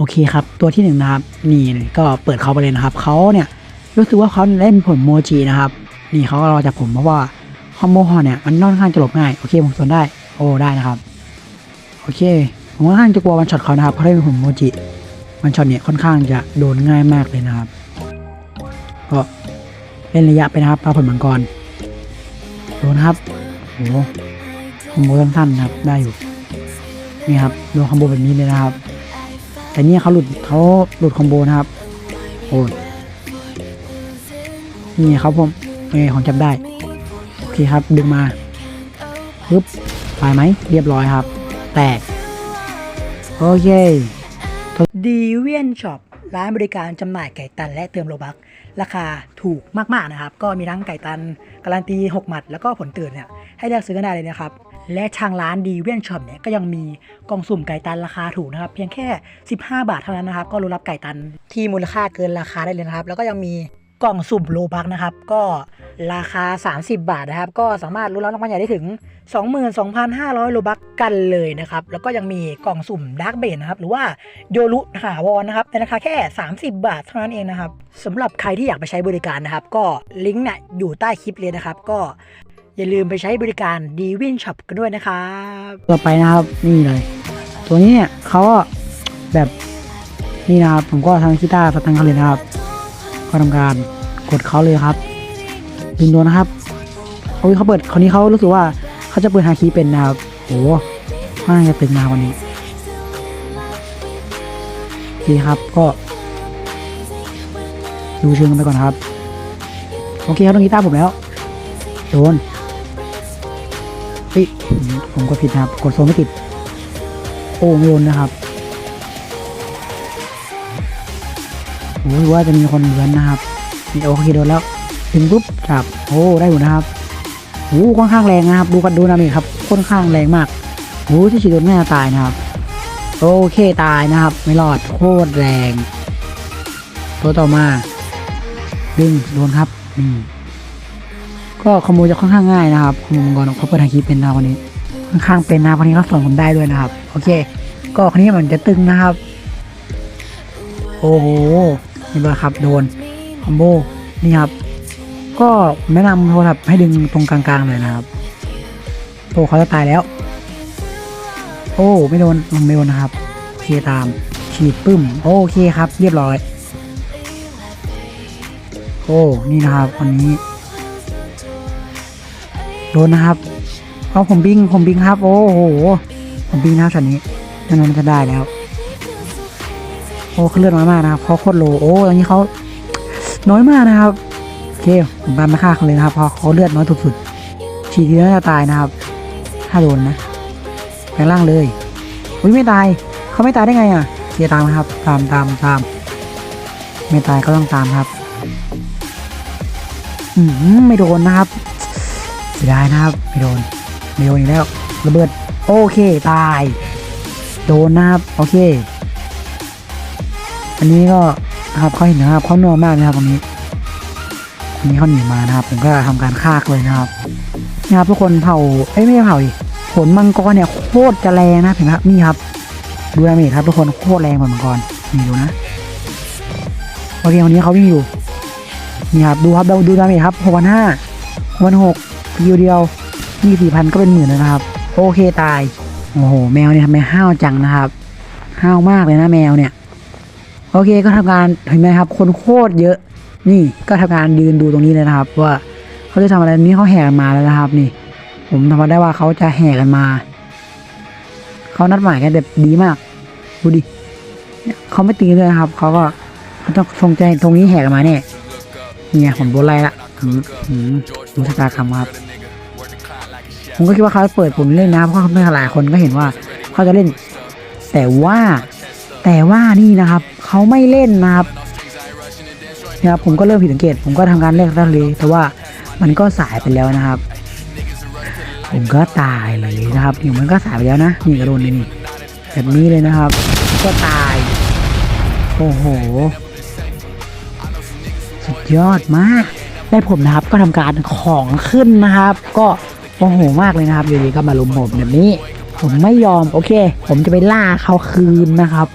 โอเคครับ ตัวที่หนึ่งนะครับนี่ก็เปิดเขาไปเลยนะครับเขาเนี่ยรู้สึกว่าเขาเล่นผลโมจินะครับ นี่เขาก็รอจากผมเพราะว่าคอมโบฮอนเนี่ยมันค่อนข้างจะหลบง่ายโอเคผมสนได้โอ้ได้นะครับโอเคผมค่อนข้างจะกลัววันช็อตเขานะครับเพราะได้เป็นผลโมจิวันช็อตเนี่ยค่อนข้างจะโดนง่ายมากเลยนะครับก็เล่นระยะไปนะครับปลาผลมังกรโดนครับโอ้คอมโบสั้นๆนะครับได้อยู่นี่ครับโดนคอมโบแบบนี้เลยนะครับ แต่เนี่ยเขาหลุดเขาหลุดคอมโบนะครับโอ้นี่ครับผมเอของจับได้โอเคครับดึงมาปึ๊บตายไหมเรียบร้อยครับ แตก โอเคดีเวียนช็อป ร้านบริการจำหน่ายไก่ตันและเติมโลบัก ราคาถูกมากๆนะครับ ก็มีทั้งไก่ตันการันตี 6 หมัด แล้วก็ผลตื่นเนี่ยให้เลือกซื้อกันได้เลยนะครับ และทางร้านดีเวียนช็อปเนี่ยก็ยังมีกล่องสุ่มไก่ตันราคาถูกนะครับ เพียงแค่ 15 บาทเท่านั้นนะครับ ก็รู้รับไก่ตันที่มูลค่าเกินราคาได้เลยนะครับ แล้วก็ยังมีกล่องสุ่มโลบักนะครับ ก็ ราคา 30 บาทนะครับ ก็สามารถรู้รับรางวัลใหญ่ได้ถึง 22,500 โลบักกันเลยนะครับ แล้วก็ยังมีกล่องสุ่มดาร์กเบนนะครับ หรือว่าโยรุถาวรนนะครับในราคาแค่ 30 บาทเท่านั้นเองนะครับสำหรับใครที่อยากไปใช้บริการนะครับ ก็ลิงก์เนี่ยอยู่ใต้คลิปเลยนะครับ ก็อย่าลืมไปใช้บริการดีวินช็อปกันด้วยนะครับต่อไปนะครับนี่เลย ตัวนี้เนี่ยเขาแบบนี่นะครับผมก็ทำกีตาร์สตังค์เขาเลยนะครับ ก็ทำการกดเขาเลยครับ ดึงโดนนะครับโอ้ยเขาเปิดคนนี้เขารู้สึกว่าเขาจะเปิดฮาคีเป็นนะครับโอ้น่าจะตึงมาวันนี้โอเครับก็ ดูเชิงกันไปก่อนนครับ โอเคเขาต้องกีตาร์ผมแล้ว โดนเฮ้ยผมกดผิดนะครับ กดโซนไม่ติด โอ้ไม่โดนนะครับโอ้ว่าจะมีคนเหมือนนะครับโอเคโดนแล้ว ถึงปุ๊บจับโอ้ได้อยู่นะครับโอ้ค่อนข้างแรงนะครับ ดูกันดูนะมีครับค่อนข้างแรงมากโอ้ที่ฉีดโดนแม่าจะตายนะครับ โอเคตายนะครับ ไม่รอดโคตรแรง ตัวต่อมา ดึงโดนครับนี่ก็ขโมยจะค่อนข้างง่ายนะครับขโมยมังกรเขาเปิดทางคีเป็นนะวันนี้ค่อนข้างเป็นนะวันนี้เขาสอนผมได้ด้วยนะครับ โอเค ก็คนนี้มันจะตึงนะครับ โอ้โหนี่เลยครับโดนคอมโบนี่ครับ ก็แนะนำโทรศัพท์ให้ดึงตรงกลางๆเลยนะครับโอ้เขาจะตายแล้ว โอ้ไม่โดนไม่โดนนะครับเคตามฉีดปึ้ม โอเคครับ เรียบร้อย โอ้นี่นะครับวันนี้ โดนนะครับเอาผมบิงผมบิงครับ โอ้โหผมบิงนะครับช็อตนี้นั่นมันจะได้แล้ว โอ้เขาเลือดน้อยมากนะครับเขาโคตรโลโอ้ตอนนี้เขาน้อยมากนะครับ เคผมตามมาฆ่าเขาเลยนะครับเพราะเขาเลือดน้อยสุดๆฉีดทีแล้วจะตายนะครับ ถ้าโดนนะแปลงร่างเลยอุ้ยไม่ตายเขาไม่ตายได้ไงอะเคียตามนะครับ ตามตามตามไม่ตายก็ต้องตามครับ อืมไม่โดนนะครับเสียดายนะครับไม่โดนไม่โดนอีกแล้วระเบิดโอเคตาย โดนนะครับโอเค อันนี้ก็นะครับเขาเห็นนะครับเขานัวมากนะครับตรงนี้ นนี้เขาหนีมานะครับ ผมก็ทำการฆ่าเลยนะครับนะครับทุกคนเผาเอ้ยไม่ใช่เผาดิผลมังกรเนี่ยโคตรจะแรงนะเห็นไหมครับนี่ครับดูดาเมจครับทุกคนโคตรแรงเหมือนมังกรนี่ดูนะโอเควันนี้เขาวิ่งอยู่นี่ครับดูครับดูดูดาเมจครับหกพันห้าหกพันหกเดียวเดียวนี่สี่พันก็เป็นหมื่นแล้วนะครับ โอเคตายโอ้โหแมวเนี่ยทำไมห้าวจังนะครับห้าวมากเลยนะแมวเนี่ย โอเคก็ทำการเห็นไหมครับ คนโคตรเยอะ นี่ก็ทำการยืนดูตรงนี้เลยนะครับ ว่าเขาจะทำอะไรนี่เขาแห่กันมาแล้วนะครับ นี่ ผมทำมาได้ว่าเขาจะแห่กันมาเขานัดหมายกันแบบดีมากดูดิเขาไม่ตีเลยนะครับเขาก็เขาต้องทรงใจตรงนี้แห่กันมาเนี่ยเนี่ยผมโดนไล่ละอืมอืมดูชะตากรรมครับผมก็คิดว่าเขาเปิดผมเล่นนะเพราะเขาไม่หลายคนก็เห็นว่าเขาจะเล่น แต่ว่าแต่ว่านี่นะครับ เขาไม่เล่นนะครับ นะครับผมก็เริ่มผิดสังเกต ผมก็ทำการเล่นแล้วเลยแต่ว่ามันก็สายไปแล้วนะครับ ผมก็ตายเลยนะครับอยู่มันก็สายไปแล้วนะนี่กระโดนเลยนี่แบบนี้เลยนะครับ ก็ตาย โอ้โห สุดยอดมาก ได้ผมนะครับก็ทำการของขึ้นนะครับ ก็โอ้โหมากเลยนะครับอยู่ดีก็มาลุมผมแบบนี้ ผมไม่ยอมโอเค ผมจะไปล่าเขาคืนนะครับ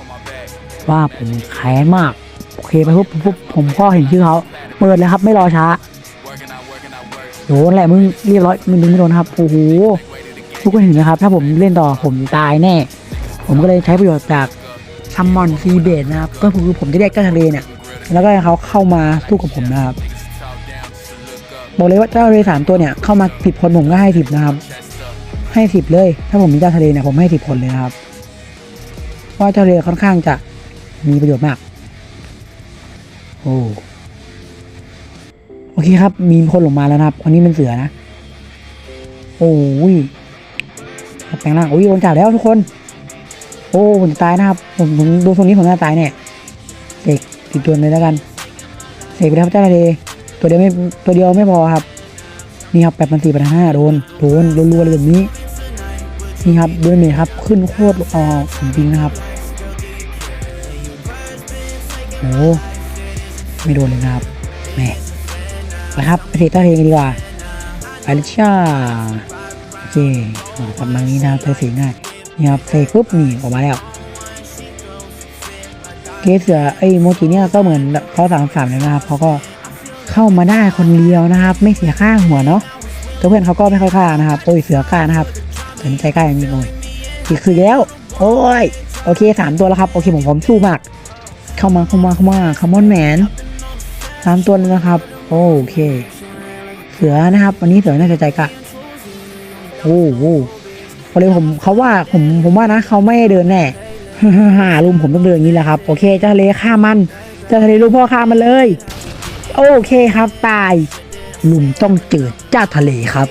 ว่าผมแค้นมาก โอเคไปปุ๊บปุ๊บผมก็เห็นชื่อเขาเปิดเลยครับ ไม่รอช้าโดนแหละมึงเรียบร้อยมึงดึงไม่โดนครับโอ้โหทุกคนเห็นไหมครับ ถ้าผมเล่นต่อผมตายแน่ ผมก็เลยใช้ประโยชน์จากซัมมอนซีเบดนะครับ ก็คือผมจะเรียกเจ้าทะเลเนี่ยแล้วก็ให้เขาเข้ามาสู้กับผมนะครับบอกเลยว่าเจ้าทะเลสามตัวเนี่ยเข้ามาสิบคนผมก็ให้สิบนะครับ ให้สิบเลย ถ้าผมมีเจ้าทะเลเนี่ยผมให้สิบคนเลยนะครับเพราะเจ้าทะเลค่อนข้างจะมีประโยชน์มาก โอ้โอเคครับ มีคนลงมาแล้วนะครับคนนี้เป็นเสือนะ โอ้ยแปลงร่างโอ้ยโดนจับแล้วทุกคน โอ้ผมจะตายนะครับ ผมผมดูตรงนี้ผมน่าตายแน่เสกติดตัวเลยแล้วกันเสกไปแล้วเจ้าทะเลตัวเดียวไม่ตัวเดียวไม่พอครับนี่ครับแปดพันสี่พันห้าโดนโดนรัวๆเลยแบบนี้นี่ครับดูนี่ครับขึ้นโคตรอ๋อจริงนะครับโอ้ ไม่โดนเลยนะครับแหมไปครับไปเทต้าเทกันดีกว่าไปเลยจ้าโอเคอ่าประมาณนี้นะครับเธอสีง่ายนี่ครับเสกปุ๊บนี่ออกมาแล้วเกสเสือไอ้โมจิเนี่ยก็เหมือนเขาสามสามเลยนะครับเขาก็เข้ามาได้คนเดียวนะครับ ไม่เสียค่าหัวเนาะตัวเพื่อนเขาก็ไม่ค่อยค่านะครับโอ้ยเสือกล้านะครับสนใจกล้าอย่างนี้โอ้ยอีกคือแล้ว โอ้ยโอเคสามตัวแล้วครับ โอเคผมผมสู้มาก เข้ามาเข้ามาเข้ามาคัมมอนแมน สามตัวเลยนะครับ โอเค เสือนะครับ วันนี้เสือน่าจะใจกะโอ้โหพอเลยผมเขาว่าผมผมว่านะเขาไม่เดินแน่ฮ่าลุมผมต้องเดินอย่างนี้แหละครับ โอเคเจ้าทะเลฆ่ามันเจ้าทะเลลูกพ่อฆ่ามันเลย โอเคครับตายลุมต้องเจอเจ้าทะเลครับ